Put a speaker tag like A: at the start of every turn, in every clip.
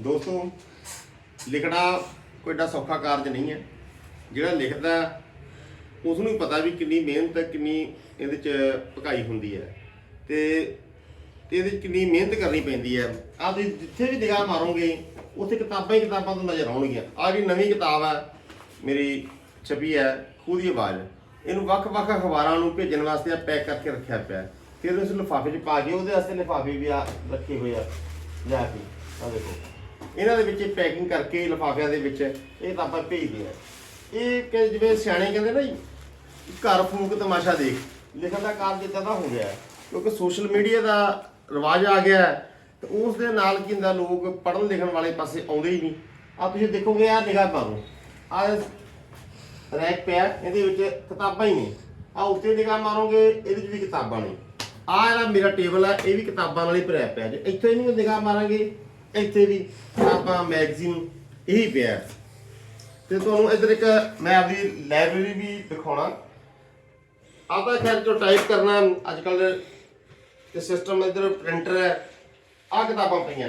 A: ਦੋਸਤੋ, ਲਿਖਣਾ ਕੋਈ ਏਡਾ ਸੌਖਾ ਕਾਰਜ ਨਹੀਂ ਹੈ। ਜਿਹੜਾ ਲਿਖਦਾ ਉਸ ਨੂੰ ਪਤਾ ਵੀ ਕਿੰਨੀ ਮਿਹਨਤ ਕਿੰਨੀ ਇਹਦੇ ਚ ਪਕਾਈ ਹੁੰਦੀ ਹੈ। ਤੇ ਇਹਦੇ ਚ ਕਿੰਨੀ ਮਿਹਨਤ ਕਰਨੀ ਪੈਂਦੀ ਹੈ। ਆਹ ਤੁਸੀਂ ਜਿੱਥੇ ਵੀ ਨਿਗਾਹ ਮਾਰੋਗੇ, ਉੱਥੇ ਕਿਤਾਬਾਂ ਹੀ ਕਿਤਾਬਾਂ ਤੋਂ ਨਜ਼ਰ ਆਉਣਗੀਆਂ। ਆਹ ਜਿਹੜੀ ਨਵੀਂ ਕਿਤਾਬ ਹੈ, ਮੇਰੀ ਛਪੀ ਹੈ, ਖੂਹ ਦੀ ਆਵਾਜ਼। ਇਹਨੂੰ ਵੱਖ-ਵੱਖ ਅਖਬਾਰਾਂ ਨੂੰ ਭੇਜਣ ਵਾਸਤੇ ਪੈਕ ਕਰਕੇ ਰੱਖਿਆ ਪਿਆ ਫਿਰ ਉਸ ਲਿਫਾਫੇ 'ਚ ਪਾ ਕੇ, ਉਹਦੇ ਵਾਸਤੇ ਲਿਫਾਫੇ ਵੀ ਆ, ਰੱਖੇ ਹੋਏ ਆ ਜਾ ਕੇ। ਆ ਦੇਖੋ। ਇਹਨਾਂ ਦੇ ਵਿੱਚ ਪੈਕਿੰਗ ਕਰਕੇ ਲਿਫਾਫਿਆਂ ਦੇ ਵਿੱਚ ਇਹ ਕਿਤਾਬਾਂ ਭੇਜਦੇ ਆ ਇਹ ਕਿ ਜਿਵੇਂ ਸਿਆਣੇ ਕਹਿੰਦੇ ਨਾ ਜੀ ਘਰ ਫੂਕ ਤਮਾਸ਼ਾ ਦੇਖ ਲਿਖਣ ਦਾ ਕਾਰਜ ਇਦਾਂ ਦਾ ਹੋ ਗਿਆ ਕਿਉਂਕਿ ਸੋਸ਼ਲ ਮੀਡੀਆ ਦਾ ਰਿਵਾਜ ਆ ਗਿਆ ਹੈ, ਤੇ ਉਸ ਦੇ ਨਾਲ ਕੀ ਹੁੰਦਾ ਲੋਕ ਪੜ੍ਹਨ ਲਿਖਣ ਵਾਲੇ ਪਾਸੇ ਆਉਂਦੇ ਹੀ ਨਹੀਂ। ਆ ਤੁਸੀਂ ਦੇਖੋਗੇ ਆ ਨਿਗਾਹ ਮਾਰੋ ਆ ਰੈਕ ਪਿਆ ਇਹਦੇ ਵਿੱਚ ਕਿਤਾਬਾਂ ਹੀ ਨੇ। ਆ ਉੱਤੇ ਨਿਗਾਹ ਮਾਰੋਗੇ ਇਹਦੇ ਵਿੱਚ ਵੀ ਕਿਤਾਬਾਂ ਨੇ। ਆ ਜਿਹੜਾ ਮੇਰਾ ਟੇਬਲ ਆ ਇਹ ਵੀ ਕਿਤਾਬਾਂ ਨਾਲ ਹੀ ਭਰਿਆ ਪਿਆ ਜੇ ਇੱਥੇ ਨਹੀਂ ਨਿਗਾਹ ਮਾਰਾਂਗੇ ਇੱਥੇ ਵੀ ਕਿਤਾਬਾਂ ਮੈਗਜ਼ੀਨ ਇਹੀ ਪਿਆ ਹੈ। ਤੇ ਤੁਹਾਨੂੰ ਇੱਧਰ ਇੱਕ ਮੈਂ ਆਪਦੀ ਲਾਇਬ੍ਰੇਰੀ ਵੀ ਦਿਖਾਉਣਾ। ਆਹ ਤਾਂ ਖੈਰ ਜੋ ਟਾਈਪ ਕਰਨਾ ਅੱਜ ਕੱਲ ਤੇ ਸਿਸਟਮ ਇੱਧਰ ਪ੍ਰਿੰਟਰ ਹੈ ਆ ਕਿਤਾਬਾਂ ਪਈਆਂ।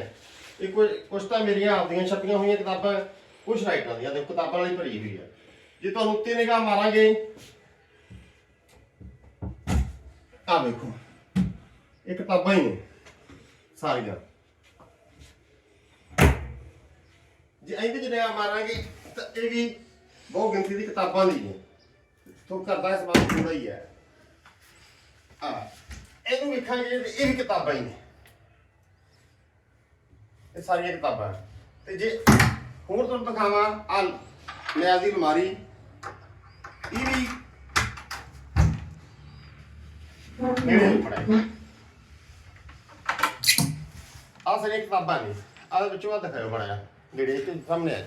A: ਇਹ ਕੁਝ ਕੁਝ ਤਾਂ ਮੇਰੀਆਂ ਆਪਦੀਆਂ ਛਪੀਆਂ ਹੋਈਆਂ ਕਿਤਾਬਾਂ ਕੁਝ ਰਾਈਟਰਾਂ ਦੀਆਂ, ਦੇਖੋ, ਕਿਤਾਬਾਂ ਨਾਲ ਭਰੀ ਹੋਈ ਹੈ। ਜੇ ਤੁਹਾਨੂੰ ਉੱਤੇ ਨਿਗਾਹ ਮਾਰਾਂਗੇ ਆ ਵੇਖੋ, ਇਹ ਕਿਤਾਬਾਂ ਹੀ ਨੇ, ਸਾਰੀਆਂ। ਜੇ ਇਹਦੇ ਚ ਨਿਗਾਹ ਮਾਰਾਂਗੇ ਤਾਂ ਇਹ ਵੀ ਬਹੁਤ ਗਿਣਤੀ ਦੀ ਕਿਤਾਬਾਂ ਦੀ ਨੇ। ਤੋਂ ਕਰਦਾ ਇਸ ਬਾਤ ਥੋੜਾ ਹੀ ਹੈ। ਆ, ਇਹਨੂੰ ਵੇਖਾਂਗੇ ਤੇ ਇਹ ਵੀ ਕਿਤਾਬਾਂ ਹੀ ਨੇ। ਇਹ ਸਾਰੀਆਂ ਕਿਤਾਬਾਂ। ਤੇ ਜੇ ਹੋਰ ਤੁਹਾਨੂੰ ਦਿਖਾਵਾਂ, ਆ ਮੈਂ ਦੀ ਅਲਮਾਰੀ। ਇਹ ਵੀ ਮੇਰੇ ਪੜਾਈ ਆ ਸਾਰੀਆਂ ਕਿਤਾਬਾਂ ਨੇ। ਆ ਵਿੱਚੋਂ ਆ ਦਿਖਾਇਓ ਬਣਾਇਆ ਜਿਹੜੇ ਕਿ ਸਾਹਮਣੇ ਆ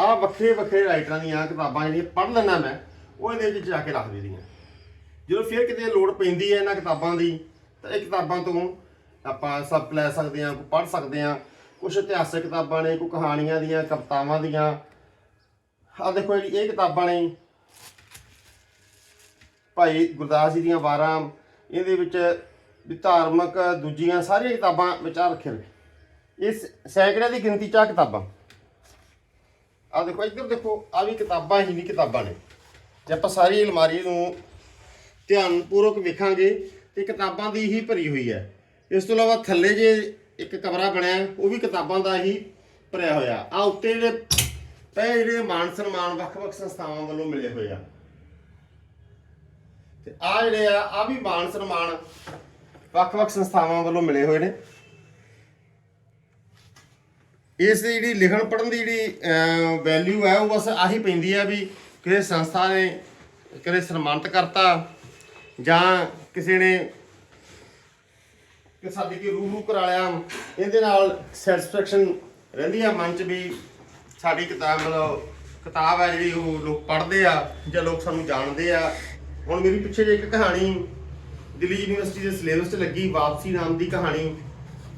A: ਆ ਵੱਖਰੇ ਵੱਖਰੇ ਰਾਈਟਰਾਂ ਦੀਆਂ ਕਿਤਾਬਾਂ ਜਿਹੜੀਆਂ ਪੜ੍ਹ ਲੈਣਾ ਮੈਂ, ਉਹ ਇਹਦੇ ਵਿੱਚ ਜਾ ਕੇ ਰੱਖ ਦਈਦੀਆਂ ਜਦੋਂ ਫਿਰ ਕਿਤੇ ਲੋੜ ਪੈਂਦੀ ਹੈ ਇਹਨਾਂ ਕਿਤਾਬਾਂ ਦੀ, ਤਾਂ ਇਹ ਕਿਤਾਬਾਂ ਤੋਂ ਆਪਾਂ ਸਭ ਲੈ ਸਕਦੇ ਹਾਂ, ਕੋਈ ਪੜ੍ਹ ਸਕਦੇ ਹਾਂ। ਕੁਝ ਇਤਿਹਾਸਕ ਕਿਤਾਬਾਂ ਨੇ, ਕੋਈ ਕਹਾਣੀਆਂ ਦੀਆਂ, ਕਵਿਤਾਵਾਂ ਦੀਆਂ। ਆ ਦੇਖੋ ਜਿਹੜੀ ਇਹ ਕਿਤਾਬਾਂ ਨੇ ਭਾਈ ਗੁਰਦਾਸ ਜੀ ਦੀਆਂ ਵਾਰਾਂ, ਇਹਦੇ ਵਿੱਚ ਵੀ ਧਾਰਮਿਕ ਦੂਜੀਆਂ ਸਾਰੀਆਂ ਕਿਤਾਬਾਂ ਵਿਚਾਰ ਰੱਖੇ ਨੇ। ਇਸ ਸੈਂਕੜਿਆਂ ਦੀ ਗਿਣਤੀ ਚ ਆਹ ਕਿਤਾਬਾਂ। ਆ ਦੇਖੋ, ਇੱਧਰ ਦੇਖੋ ਆ ਵੀ ਕਿਤਾਬਾਂ ਹੀ ਨਹੀਂ ਕਿਤਾਬਾਂ ਨੇ। ਜੇ ਆਪਾਂ ਸਾਰੀ ਅਲਮਾਰੀ ਨੂੰ ਧਿਆਨਪੂਰਵਕ ਵੇਖਾਂਗੇ, ਤੇ ਕਿਤਾਬਾਂ ਦੀ ਹੀ ਭਰੀ ਹੋਈ ਹੈ। ਇਸ ਤੋਂ ਇਲਾਵਾ ਥੱਲੇ ਜੇ ਇੱਕ ਕਮਰਾ ਬਣਿਆ, ਉਹ ਵੀ ਕਿਤਾਬਾਂ ਦਾ ਹੀ ਭਰਿਆ ਹੋਇਆ। ਆ ਉੱਤੇ ਜਿਹੜੇ ਪਏ ਜਿਹੜੇ ਮਾਨ ਸਨਮਾਨ ਵੱਖ-ਵੱਖ ਸੰਸਥਾਵਾਂ ਵੱਲੋਂ ਮਿਲੇ ਹੋਏ ਆ। ਤੇ ਆ ਜਿਹੜੇ ਆ ਆ ਵੀ ਮਾਨ ਸਨਮਾਨ ਵੱਖ-ਵੱਖ ਸੰਸਥਾਵਾਂ ਵੱਲੋਂ ਮਿਲੇ ਹੋਏ ਨੇ। ਇਸ ਦੀ ਜਿਹੜੀ ਲਿਖਣ ਪੜਨ ਦੀ ਜਿਹੜੀ ਵੈਲਿਊ ਹੈ, ਉਹ ਬਸ ਆਹੀ ਪੈਂਦੀ ਹੈ ਵੀ ਕਿਸੇ ਸੰਸਥਾ ਨੇ ਕਦੇ ਸਨਮਾਨਿਤ ਕਰਤਾ ਜਾਂ ਕਿਸੇ ਨੇ ਕਿ ਸਾਡੀ ਕੀ ਰੂਹ ਰੂਹ ਕਰਾ ਲਿਆ, ਇਹਦੇ ਨਾਲ ਸੈਟੀਸਫੈਕਸ਼ਨ ਰਹਿੰਦੀ ਆ ਮਨ ਚ ਵੀ ਸਾਡੀ ਕਿਤਾਬ ਮਤਲਬ ਕਿਤਾਬ ਹੈ ਜਿਹੜੀ ਉਹ ਲੋਕ ਪੜ੍ਹਦੇ ਆ ਜਾਂ ਲੋਕ ਸਾਨੂੰ ਜਾਣਦੇ ਆ। ਹੁਣ ਮੇਰੀ ਪਿੱਛੇ ਜੇ ਇੱਕ ਕਹਾਣੀ ਦਿੱਲੀ ਯੂਨੀਵਰਸਿਟੀ ਦੇ ਸਿਲੇਬਸ 'ਚ ਲੱਗੀ, ਵਾਪਸੀ ਨਾਮ ਦੀ ਕਹਾਣੀ।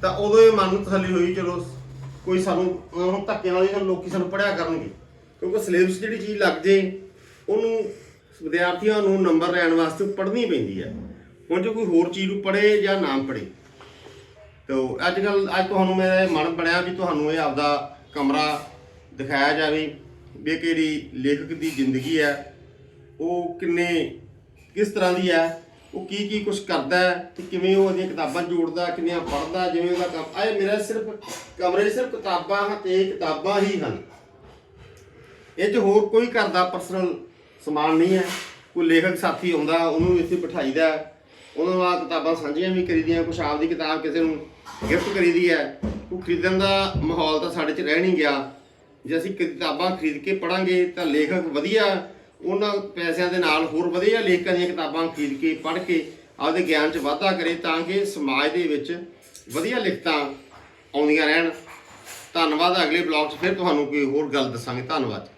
A: ਤਾਂ ਉਦੋਂ ਇਹ ਮਨ ਨੂੰ ਤਸੱਲੀ ਹੋਈ ਚਲੋ ਕੋਈ ਸਾਨੂੰ ਹੁਣ ਧੱਕੇ ਨਾਲ ਹੀ ਸਾਨੂੰ ਲੋਕੀ ਸਾਨੂੰ ਪੜਿਆ ਕਰਨਗੇ। ਕਿਉਂਕਿ ਸਿਲੇਬਸ ਜਿਹੜੀ ਚੀਜ਼ ਲੱਗ ਜੇ, ਉਹਨੂੰ ਵਿਦਿਆਰਥੀਆਂ ਨੂੰ ਨੰਬਰ ਲੈਣ ਵਾਸਤੇ ਪੜ੍ਹਨੀ ਪੈਂਦੀ ਹੈ। ਹੁਣ ਜੇ ਕੋਈ ਹੋਰ ਚੀਜ਼ ਨੂੰ ਪੜ੍ਹੇ ਜਾਂ ਨਾ ਪੜ੍ਹੇ। ਤੋ ਅੱਜ ਕੱਲ ਅੱਜ ਤੁਹਾਨੂੰ ਮੇਰਾ ਇਹ ਮਨ ਬਣਿਆ ਵੀ ਤੁਹਾਨੂੰ ਇਹ ਆਪਦਾ ਕਮਰਾ ਦਿਖਾਇਆ ਜਾਵੇ ਵੀ ਇਹ ਕਿਹੜੀ ਲੇਖਕ ਦੀ ਜ਼ਿੰਦਗੀ ਹੈ, ਉਹ ਕਿੰਨੇ, ਕਿਸ ਤਰ੍ਹਾਂ ਦੀ ਹੈ ਉਹ ਕੀ ਕੀ ਕੁਝ ਕਰਦਾ ਹੈ ਤੇ ਕਿਵੇਂ ਉਹ ਉਹਦੀਆਂ ਕਿਤਾਬਾਂ ਜੋੜਦਾ, ਕਿੰਨੀਆਂ ਪੜ੍ਹਦਾ, ਜਿਵੇਂ ਉਹਦਾ ਕੰਮ ਆਏ ਮੇਰਾ ਸਿਰਫ ਕਮਰੇ ਸਿਰਫ ਕਿਤਾਬਾਂ ਹਨ ਤੇ ਕਿਤਾਬਾਂ ਹੀ ਹਨ। ਇਹ 'ਚ ਹੋਰ ਕੋਈ ਘਰ ਦਾ ਪਰਸਨਲ ਸਮਾਨ ਨਹੀਂ ਹੈ। ਕੋਈ ਲੇਖਕ ਸਾਥੀ ਆਉਂਦਾ, ਉਹਨੂੰ ਇੱਥੇ ਬਿਠਾਈਦਾ ਹੈ। ਉਹਨਾਂ ਨਾਲ ਕਿਤਾਬਾਂ ਸਾਂਝੀਆਂ ਵੀ ਕਰੀਦੀਆਂ, ਕੁਛ ਆਪਦੀ ਕਿਤਾਬ ਕਿਸੇ ਨੂੰ ਗਿਫਟ ਕਰੀਦੀ ਹੈ। ਉਹ ਖਰੀਦਣ ਦਾ ਮਾਹੌਲ ਤਾਂ ਸਾਡੇ 'ਚ ਰਹਿ ਨਹੀਂ ਗਿਆ। ਜੇ ਅਸੀਂ ਕਿਤਾਬਾਂ ਖਰੀਦ ਕੇ ਪੜਾਂਗੇ ਤਾਂ ਲੇਖਕ ਵਧੀਆ ਉਹਨਾਂ ਪੈਸਿਆਂ ਦੇ ਨਾਲ ਹੋਰ ਵਧੀਆ ਲੇਖਕਾਂ ਦੀਆਂ ਕਿਤਾਬਾਂ ਖਰੀਦ ਕੇ, ਪੜ੍ਹ ਕੇ ਆਪਦੇ ਗਿਆਨ 'ਚ ਵਾਧਾ ਕਰੇ ਤਾਂ ਕਿ ਸਮਾਜ ਦੇ ਵਿੱਚ ਵਧੀਆ ਲਿਖਤਾਂ ਆਉਂਦੀਆਂ ਰਹਿਣ। ਧੰਨਵਾਦ, ਅਗਲੇ ਬਲੌਗ 'ਚ ਫਿਰ ਤੁਹਾਨੂੰ ਕੋਈ ਹੋਰ ਗੱਲ ਦੱਸਾਂਗੇ। ਧੰਨਵਾਦ।